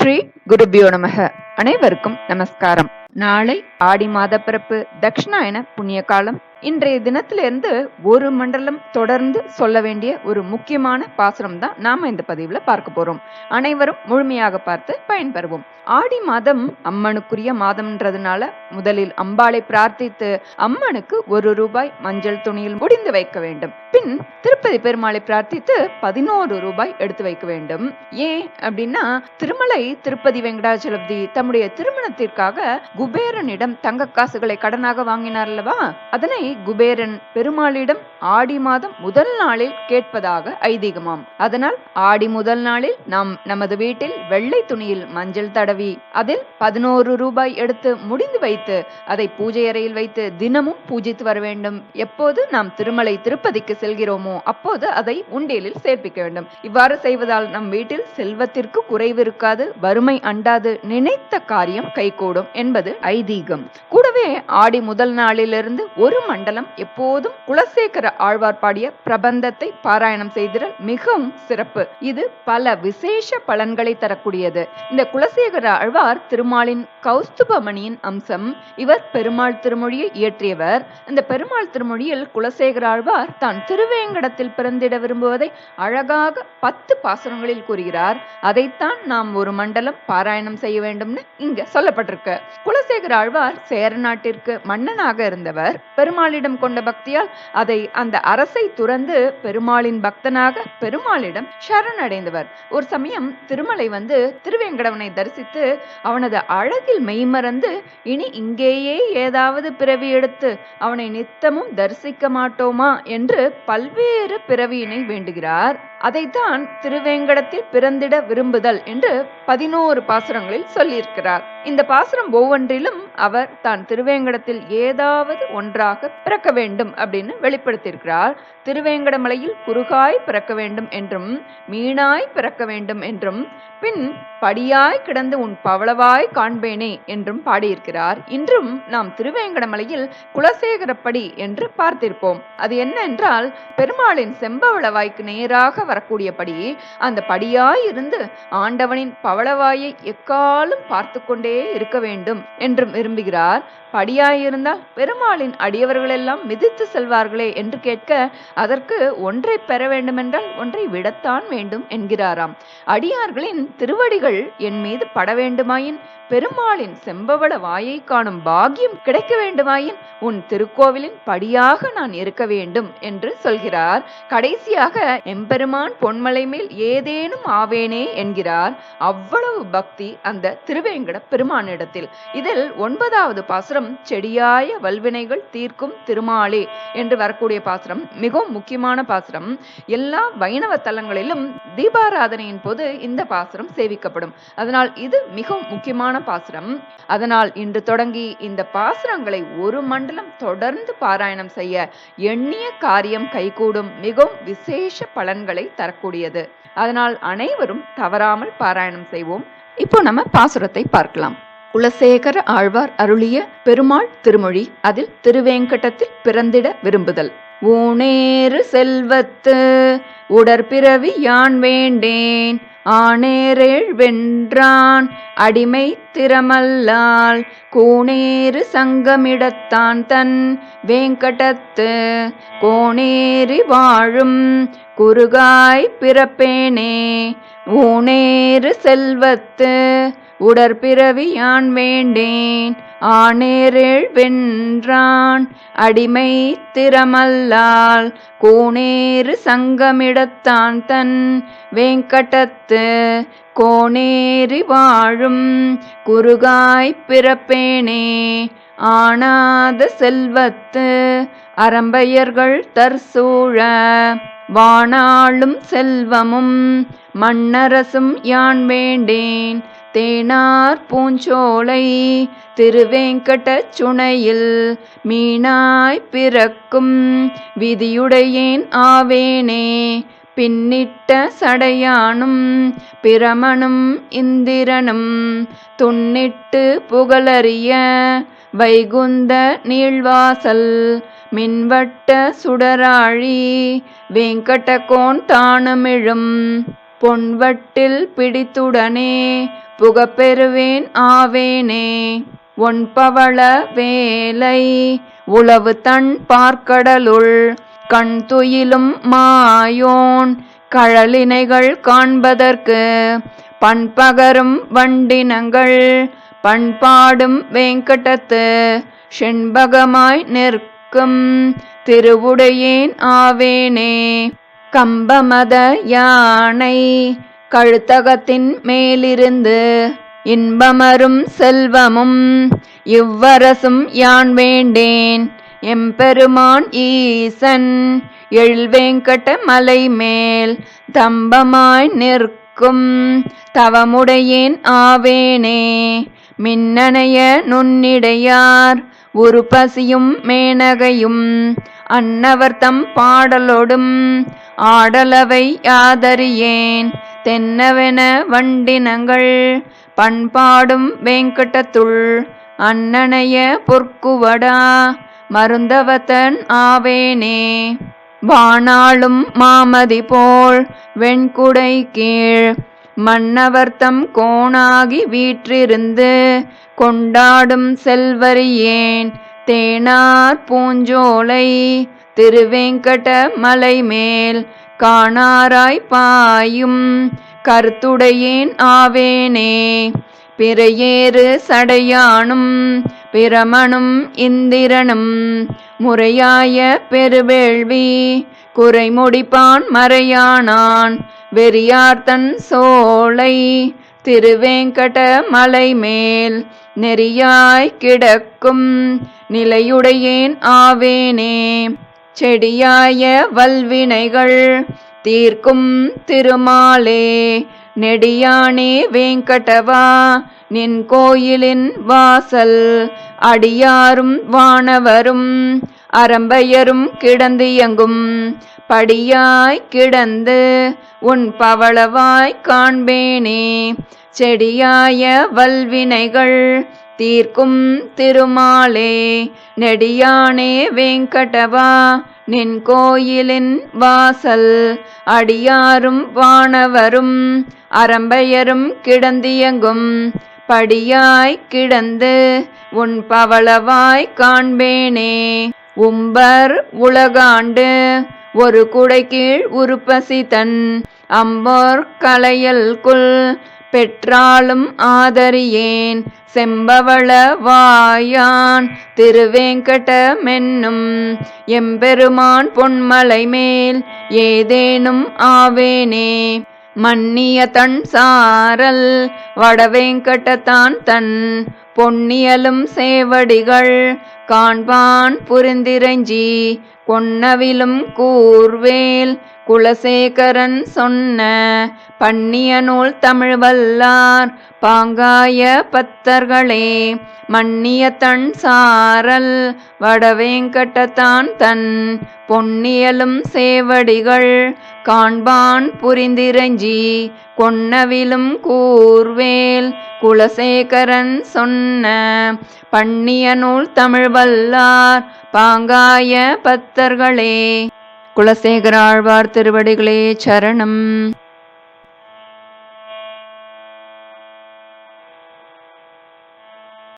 ஸ்ரீ குருபியோ நமக. அனைவருக்கும் நமஸ்காரம். நாளை ஆடி மாத பிறப்பு தட்சிணாயன புண்ணிய காலம். இன்றைய தினத்திலிருந்து ஒரு மண்டலம் தொடர்ந்து சொல்ல வேண்டிய ஒரு முக்கியமான பாசுரம் தான் நாம இந்த பதிவுல பார்க்க போறோம். அனைவரும் முழுமையாக பார்த்து பயன்பெறுவோம். ஆடி மாதம் அம்மனுக்குரிய மாதம்ன்றதுனால முதலில் அம்பாளை பிரார்த்தித்து அம்மனுக்கு ஒரு ரூபாய் மஞ்சள் துணியில் முடிந்து வைக்க வேண்டும். பின் திருப்பதி பெருமாளை பிரார்த்தித்து பதினோரு ரூபாய் எடுத்து வைக்க வேண்டும். ஏன் அப்படின்னா திருமலை திருப்பதி வெங்கடாச்சலபதி தம்முடைய திருமணத்திற்காக குபேரனிடம் தங்க காசுகளை கடனாக வாங்கினார் அல்லவா அதனை குபேரன் பெருமாளிடம் ஆடி மாதம் முதல் நாளில் கேட்பதாக ஐதீகமாம். அதனால் ஆடி முதல் நாளில் நாம் நமது வீட்டில் வெள்ளை துணியில் மஞ்சள் தடவை அதில் பதினோரு ரூபாய் எடுத்து முடிந்து வைத்து அதை பூஜை அறையில் வைத்து தினமும் பூஜித்து வர வேண்டும். எப்போது நாம் திருமலை திருப்பதிக்கு செல்கிறோமோ அப்போது அதை உண்டியலில் சேர்ப்பிக்க வேண்டும். இவ்வாறு செய்வதால் நம் வீட்டில் செல்வத்திற்கு குறைவு இருக்காது வறுமை அண்டாது நினைத்த காரியம் கைகூடும் என்பது ஐதீகம். கூடவே ஆடி முதல் நாளிலிருந்து ஒரு மண்டலம் எப்போதும் குலசேகர ஆழ்வார் பாடிய பிரபந்தத்தை பாராயணம் செய்திட மிகவும் சிறப்பு. இது பல விசேஷ பலன்களை தரக்கூடியது. இந்த குலசேகர ஆழ்வார் திருமாலின் கௌஸ்துபமணியின் அம்சம் இவர் பெருமாள் திருமொழியை இயற்றியவர். இந்த பெருமாள் திருமொழியில் குலசேகர ஆழ்வார் தான் திருவேங்கடத்தில் பிறந்திட விரும்புவதை அழகாக பத்து பாசனங்களில் கூறுகிறார். அதைத்தான் நாம் ஒரு மண்டலம் பாராயணம் செய்ய வேண்டும்னு இங்க சொல்லப்பட்டிருக்கு. குலசேகர ஆழ்வார் சேர நாட்டிற்கு மன்னனாக இருந்தவர். பெருமாளிடம் கொண்ட பக்தியால் அதை அந்த அரசை துறந்து பெருமாளின் பக்தனாக பெருமாளிடம் சரணடைந்தவர் ஒரு சமயம் திருமலை வந்து திருவேங்கடவனை தரிசித்து பார்த்து அவனது அழகில் மெய்மறந்து இனி இங்கேயே ஏதாவது பிறவி எடுத்து அவனை நித்தமும் தரிசிக்க மாட்டோமா? என்று பல்வேறு பிறவியினை வேண்டுகிறார். அதைத்தான் திருவேங்கடத்தில் பிறந்திட விரும்புதல் என்று பதினோரு பாசுரங்களில் சொல்லியிருக்கிறார். இந்த பாசுரம் ஒவ்வொன்றிலும் அவர் தான் திருவேங்கடத்தில் ஏதாவது ஒன்றாக பிறக்க வேண்டும் அப்படின்னு வெளிப்படுத்தியிருக்கிறார். திருவேங்கடமலையில் குறுகாய் பிறக்க வேண்டும் என்றும் மீனாய் பிறக்க வேண்டும் என்றும் பின் படியாய் கிடந்து உன் பவளவாய் காண்பேனே என்றும் பாடியிருக்கிறார். இன்றும் நாம் திருவேங்கடமலையில் குலசேகரப்படி என்று பார்த்திருப்போம். அது என்ன என்றால் பெருமாளின் செம்பவளவாய்க்கு நேராக வரக்கூடிய படி அந்த படியாய் இருந்து ஆண்டவனின் பவளவாயை எக்காலும் பார்த்து கொண்டே இருக்க வேண்டும் என்றும் விரும்புகிறார். படியாயிருந்தால் பெருமாளின் அடியவர்களெல்லாம் மிதித்து செல்வார்களே என்று கேட்க அதற்கு ஒன்றை பெற வேண்டுமென்றால் ஒன்றை விடத்தான் வேண்டும் என்கிறாராம். அடியார்களின் திருவடிகள் என் மீது பட பட வேண்டுமாயின் பெருமாளின் செம்பவள வாயை காணும் பாக்கியம் கிடைக்க வேண்டுமாயின் உன் திருக்கோவிலின் படியாக நான் இருக்க வேண்டும் என்று சொல்கிறார். கடைசியாக எம்பெருமான் பொன்மலை மேல் ஏதேனும் ஆவேனே என்கிறார். அவ்வளவு பக்தி அந்த திருவேங்கட பெருமானிடத்தில். இதில் ஒன்பதாவது பாசுரம் செடியாய வல்வினைகள் தீர்க்கும் திருமாலே என்று வரக்கூடிய பாசுரம். மிகவும் முக்கியமான பாசுரம். எல்லா வைணவ தலங்களிலும் தீபாராதனையின் போது இந்த பாசுரம் சேவிக்கப்படும். அதனால் இது மிகவும் முக்கியமான பாசுரம். அதனால் இன்று தொடங்கி இந்த பாசுரங்களை ஒரு மண்டலம் தொடர்ந்து பாராயணம் செய்ய எண்ணிய காரியம் கைகூடும் மிகவும் விசேஷ பலன்களை தரக்கூடியது. அதனால் அனைவரும் தவறாமல் பாராயணம் செய்வோம். இப்போ நம்ம பாசுரத்தை பார்க்கலாம். குலசேகர ஆழ்வார் அருளிய பெருமாள் திருமொழி அதில் திருவேங்கடத்தில் பிறந்திட விரும்புதல். ஊனேறு செல்வத்து உடற்பிறவி யான் வேண்டேன் ஆனேரேழ் வென்றான் அடிமை திறமல்லால் கூணேறு சங்கமிடத்தான் தன் வேங்கடத்து. கோணேறி வாழும் குறுகாய் பிறப்பேனே ஊனேறு செல்வத்து உடற்பிறவியான் வேண்டேன். ஆனேரேழ் வென்றான் அடிமை திறமல்லால் கோணேறு சங்கமிடத்தான் தன் வேங்கடத்து கோணேறி வாழும் குறுகாய் பிறப்பேனே ஆனாத செல்வத்து அறம்பையர்கள் தற்சூழ வாணாளும் செல்வமும் மன்னரசும் யான் வேண்டேன் தேனார் பூஞ்சோலை திருவேங்கட சுனையில் மீனாய் பிறக்கும் விதியுடையேன் ஆவேனே. பின்னிட்ட சடையானும் பிரமனும் இந்திரனும் துன்னிட்டு புகழறிய வைகுந்த நீழ்வாசல் மின்வட்ட சுடராழி வேங்கடகோன் தானுமிழும் பொன்வட்டில் பிடித்துடனே புகப்பெறுவேன் ஆவேனே ஒன்பவள வேலை உளவு தன் பார்க்கடலுள். கண் துயிலும் மாயோன் கழலினைகள் காண்பதற்கு. பண்பகரும் வண்டினங்கள் பண்பாடும் வேங்கடத்து. செண்பகமாய் நிற்கும் திருவுடையேன் ஆவேனே. கம்பமத யானை கழுத்தகத்தின் மேலிருந்து இன்பமரும் செல்வமும் இவ்வரசும் யான் வேண்டேன்? எம்பெருமான் ஈசன் எழ்வேங்கட மலை மேல் தம்பமாய் நிற்கும் தவமுடையேன் ஆவேனே. மின்னணைய நுண்ணிடையார் ஒரு பசியும் மேனகையும் அன்னவர்த்தம் பாடலொடும் ஆடலவை யாதறியேன்? தென்னவென வண்டினங்கள் பண்பாடும் வேங்கடத்துள் அன்னனைய பொற்குவடா மருந்தவதன் ஆவேனே. வானாளும் மாமதி போல் வெண்குடை கீழ் மன்னவர்த்தம் கோணாகி வீற்றிருந்து கொண்டாடும் செல்வரியேன் தேனார் பூஞ்சோலை திருவேங்கட மலை மேல் காணாராய் பாயும் கருத்துடையேன் ஆவேனே. பிறையேறு சடையானும் பிரமனும் இந்திரனும் முறையாய பெருவேள்வி குறைமுடிப்பான் மறையானான் வெறியார்த்தன் சோலை திருவேங்கட மலை மேல் நெறியாய் கிடக்கும் நிலையுடையேன் ஆவேனே. செடியாய வல்வினைகள் தீர்க்கும் திருமாலே. நெடியானே வேங்கடவா நின் கோயிலின் வாசல். அடியாரும் வானவரும் அரம்பையரும் கிடந்தியங்கும். படியாய் கிடந்து உன் பவளவாய் காண்பேனே. செடியாய வல்வினைகள் தீர்க்கும் திருமாலே நெடியானே வெங்கடவா நின் கோயிலின் வாசல் அடியாரும் வானவரும் அரம்பையரும் கிடந்தியங்கும் படியாய் கிடந்து உன் பவளவாய் காண்பேனே. உம்பர் உலகாண்டு ஒரு குடை கீழ் உருப்பசி தன் அம்போர் கலையல்குள் பெற்றாலும் ஆதரியேன் செம்பவள வாயான் திருவேங்கட மென்னும். எம்பெருமான் பொன்மலை மேல் ஏதேனும் ஆவேனே. மன்னிய தன் சாரல் வடவேங்கடத்தான் தன் பொன்னியலும் சேவடிகள் காண்பான் புரிந்திரஞ்சி கொன்னவிலும் கூர்வேல் குலசேகரன் சொன்ன பண்ணிய நூல் தமிழ் வல்லார் பாங்காய பத்தர்களே மன்னிய தன் சாரல் வடவேங்கடத்தான் தன் பொன்னியலும் சேவடிகள் காண்பான் புரிந்திரஞ்சி கொன்னவிலும் கூர்வேல் குலசேகரன் சொன்ன பண்ணிய நூல் தமிழ் வல்லார் பாங்காய பத்தர்களே. குலசேகர ஆழ்வார் திருவடிகளே சரணம்.